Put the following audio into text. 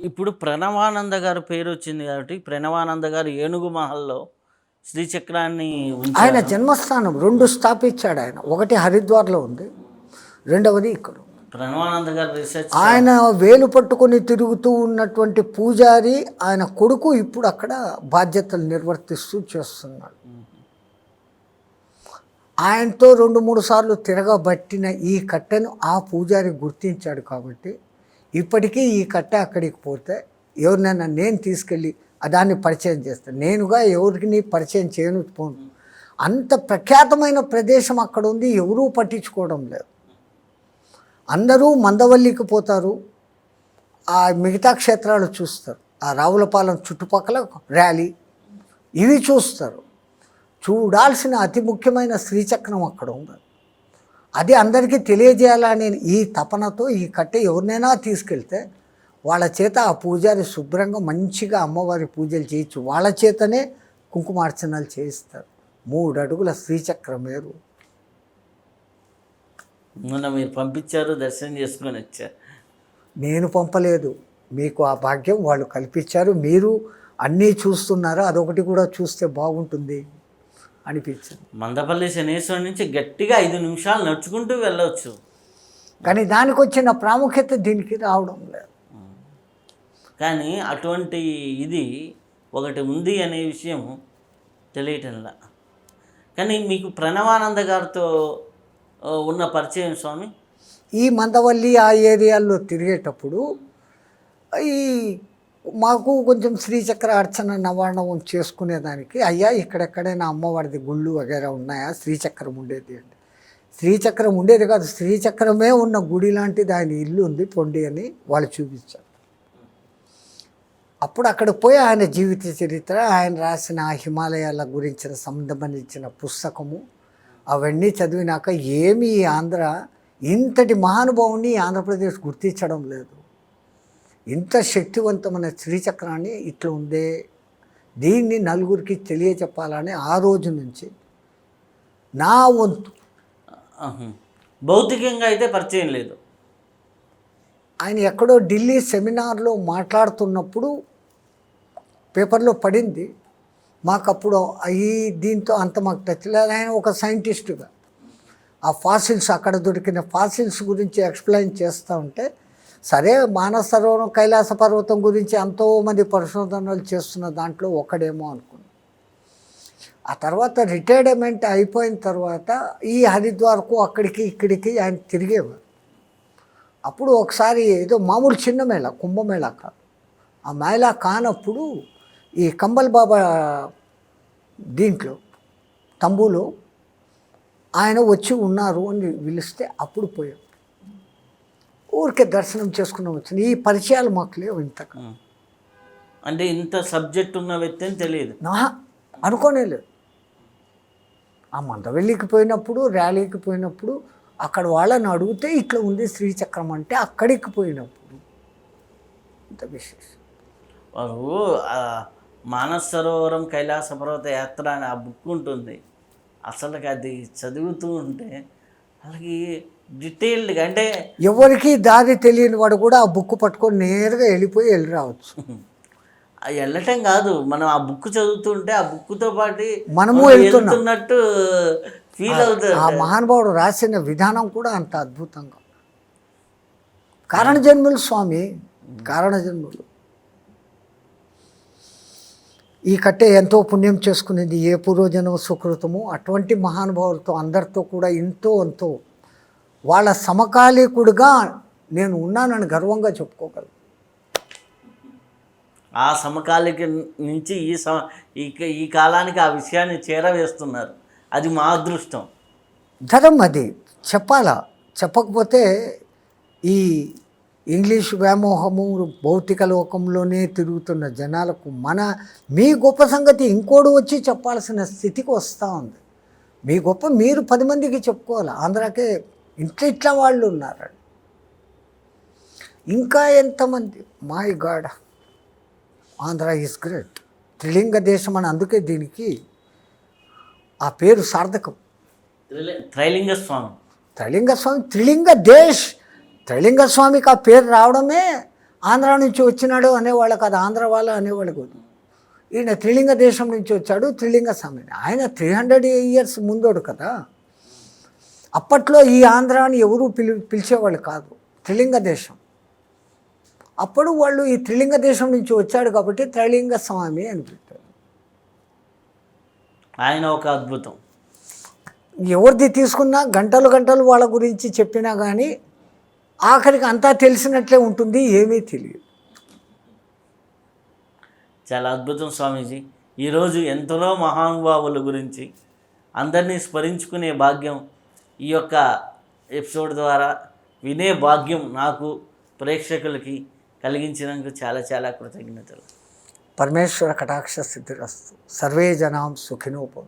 ఇప్పుడు ప్రణవానంద గారి పేరు వచ్చింది కాబట్టి ప్రణవానంద గారు ఏనుగు మహల్లో శ్రీచక్రాన్ని. ఆయన జన్మస్థానం రెండు స్థాపించాడు ఆయన ఒకటి హరిద్వార్లో ఉంది రెండవది ఇక్కడ. ప్రణవానంద గారు రీసెర్చ్ ఆయన వేలు పట్టుకొని తిరుగుతూ ఉన్నటువంటి పూజారి ఆయన కొడుకు ఇప్పుడు అక్కడ బాధ్యతలు నిర్వర్తిస్తూ చేస్తున్నాడు ఆయనతో రెండు మూడు సార్లు తిరగబట్టిన ఈ కట్టెను ఆ పూజారి గుర్తించాడు కాబట్టి ఇప్పటికీ ఈ కట్ట అక్కడికి పోతే ఎవరినైనా నేను తీసుకెళ్ళి దాన్ని పరిచయం చేస్తాను నేనుగా ఎవరికి పరిచయం చేయను పోను. అంత ప్రఖ్యాతమైన ప్రదేశం అక్కడ ఉంది ఎవరూ పట్టించుకోవడం లేదు. అందరూ మందవల్లికి పోతారు ఆ మిగతా క్షేత్రాలు చూస్తారు. ఆ రావులపాలెం చుట్టుపక్కల ర్యాలీ ఇవి చూస్తారు. చూడాల్సిన అతి ముఖ్యమైన శ్రీచక్రం అక్కడ ఉంది. అది అందరికీ తెలియజేయాలనే ఈ తపనతో ఈ కట్టె ఎవరినైనా తీసుకెళ్తే వాళ్ళ చేత ఆ పూజారి శుభ్రంగా మంచిగా అమ్మవారి పూజలు చేయొచ్చు వాళ్ళ చేతనే కుంకుమార్చనలు చేయిస్తారు. మూడు అడుగుల శ్రీచక్రం వేరు. మొన్న మీరు పంపించారు దర్శనం చేసుకొని వచ్చారు. నేను పంపలేదు. మీకు ఆ భాగ్యం వాళ్ళు కల్పించారు. మీరు అన్నీ చూస్తున్నారు? అదొకటి కూడా చూస్తే బాగుంటుంది. అనిపించింది. మందపల్లి శనేశ్వరం నుంచి గట్టిగా ఐదు నిమిషాలు నడుచుకుంటూ వెళ్ళవచ్చు కానీ దానికి వచ్చిన ప్రాముఖ్యత దీనికి రావడం లేదు. కానీ అటువంటి ఇది ఒకటి ఉంది అనే విషయం తెలియటంలా. కానీ మీకు ప్రణవానంద గారితో ఉన్న పరిచయం స్వామి? ఈ మందవల్లి ఆ ఏరియాల్లో తిరిగేటప్పుడు ఈ మాకు కొంచెం శ్రీచక్ర అర్చన నవారణం చేసుకునేదానికి అయ్యా ఇక్కడెక్కడైనా అమ్మవారిది గుళ్ళు వగేరా ఉన్నాయా? శ్రీచక్రం ఉండేది అంటే. శ్రీచక్రం ఉండేది కాదు శ్రీచక్రమే ఉన్న గుడి లాంటిది ఆయన ఇల్లు ఉంది పొండి అని వాళ్ళు చూపించారు. అప్పుడు అక్కడ పోయి ఆయన జీవిత చరిత్ర ఆయన రాసిన ఆ హిమాలయాల గురించిన సంబంధించిన పుస్తకము అవన్నీ చదివినాక ఏమి ఆంధ్ర ఇంతటి మహానుభావుని ఆంధ్రప్రదేశ్ గుర్తించడం లేదు. ఇంత శక్తివంతమైన శ్రీచక్రాన్ని ఇట్లా ఉందే దీన్ని నలుగురికి తెలియచెప్పాలని ఆ రోజు నుంచి నా వంతు. భౌతికంగా అయితే పరిచయం లేదు. ఆయన ఎక్కడో ఢిల్లీ సెమినార్లో మాట్లాడుతున్నప్పుడు పేపర్లో పడింది. మాకు అప్పుడు ఈ దీంతో అంత మాకు టచ్ లేదు. ఆయన ఒక సైంటిస్టుగా. ఆ ఫాసిల్స్ అక్కడ దొరికిన ఫాసిల్స్ గురించి ఎక్స్ప్లెయిన్ చేస్తూ ఉంటే సరే మానస సరోవరం కైలాస పర్వతం గురించి ఎంతోమంది పరిశోధనలు చేస్తున్న దాంట్లో ఒకడేమో అనుకున్నాను ఆ తర్వాత రిటైర్మెంట్ అయిపోయిన తర్వాత ఈ హరిద్వార్కు అక్కడికి ఇక్కడికి ఆయన తిరిగేవారు. అప్పుడు ఒకసారి ఏదో మామూలు చిన్న మేళ కుంభమేళ కాదు. ఆ మేళ కానప్పుడు ఈ కంబల్ బాబా దీంట్లో తంబులో ఆయన వచ్చి ఉన్నారు అని పిలిస్తే అప్పుడు పోయాం. ఊరికే దర్శనం చేసుకున్నాం వచ్చింది. ఈ పరిచయాలు మాకు లేవు ఇంతకు. ఉం. అంటే ఇంత సబ్జెక్ట్ ఉన్న వ్యక్తి అని తెలియదు. నా అనుకోనే లేదు. ఆ మందవెల్లికి పోయినప్పుడు ర్యాలీకి పోయినప్పుడు అక్కడ వాళ్ళని అడిగితే ఇట్లా ఉంది శ్రీచక్రం అంటే అక్కడికి పోయినప్పుడు. ఇంత విశేషం. వారు మానస సరోవరం కైలాస పర్వత యాత్ర అని ఆ బుక్ ఉంటుంది. అసలు అది చదువుతూ ఉంటే వాళ్ళకి డీటెయిల్డ్గా అంటే ఎవరికి దారి తెలియని వాడు కూడా ఆ బుక్ పట్టుకొని నేరుగా వెళ్ళిపోయి వెళ్ళి రావచ్చు. వెళ్ళటం కాదు మనం ఆ బుక్ చదువుతుంటే ఆ బుక్తో పాటు మనము మనం వెళ్తున్నాం. వెళ్తున్నట్టు ఫీల్ అవుతుంది. ఆ మహానుభావుడు రాసిన విధానం కూడా అంత అద్భుతంగా. కారణజన్ములు స్వామి కారణజన్ములు. ఈ కట్టె ఎంతో పుణ్యం చేసుకునేది ఏ పూర్వజన్మ సుకృతము అటువంటి మహానుభావులతో అందరితో కూడా ఎంతో ఎంతో వాళ్ళ సమకాలీకుడిగా నేను ఉన్నానని గర్వంగా చెప్పుకోగలను. ఆ సమకాలిక నుంచి ఈ సమ ఈ ఈ కాలానికి ఆ విషయాన్ని చేరవేస్తున్నారు. అది మా అదృష్టం. ధరం అది. చెప్పాలా? చెప్పకపోతే ఈ ఇంగ్లీష్ వ్యామోహము భౌతిక లోకంలోనే తిరుగుతున్న జనాలకు మన మీ గొప్ప సంగతి ఇంకోడు వచ్చి చెప్పాల్సిన స్థితికి వస్తూ ఉంది. మీ గొప్ప మీరు పది మందికి చెప్పుకోవాలి. ఆంధ్రాకే ఇంట్లో ఇట్లా వాళ్ళు ఉన్నారు. ఇంకా ఎంతమంది? My God Andhra is great Trilinga Desam అని అందుకే దీనికి ఆ పేరు సార్థకం. త్రిలి- త్రైలింగ స్వామి. త్రిలింగ స్వామి త్రిలింగ దేశ్ త్రిలింగ స్వామికి ఆ పేరు రావడమే ఆంధ్ర నుంచి వచ్చినాడు అనేవాళ్ళు కాదు ఆంధ్ర వాళ్ళు అనేవాళ్ళు కాదు ఈయన త్రిలింగ దేశం నుంచి వచ్చాడు త్రిలింగ స్వామి ఆయన త్రీ హండ్రెడ్ ఇయర్స్ ముందోడు కదా. అప్పట్లో ఈ ఆంధ్ర అని ఎవరు పిలి పిలిచేవాళ్ళు కాదు త్రిలింగ దేశం. అప్పుడు వాళ్ళు ఈ త్రిలింగ దేశం నుంచి వచ్చాడు కాబట్టి త్రిలింగ స్వామి అని పెట్టారు ఆయన ఒక అద్భుతం. ఎవరిది తీసుకున్నా గంటలు గంటలు వాళ్ళ గురించి చెప్పినా కానీ ఆఖరికి అంతా తెలిసినట్లే ఉంటుంది ఏమీ తెలియదు. చాలా అద్భుతం స్వామీజీ. ఈరోజు ఎంతలో మహానుభావుల గురించి అందరినీ స్మరించుకునే భాగ్యం ఈ యొక్క ఎపిసోడ్ ద్వారా వినే భాగ్యం నాకు ప్రేక్షకులకి కలిగించినందుకు చాలా చాలా కృతజ్ఞతలు. పరమేశ్వర కటాక్ష సిద్ధిరస్తు. సర్వే జనాం సుఖినోపం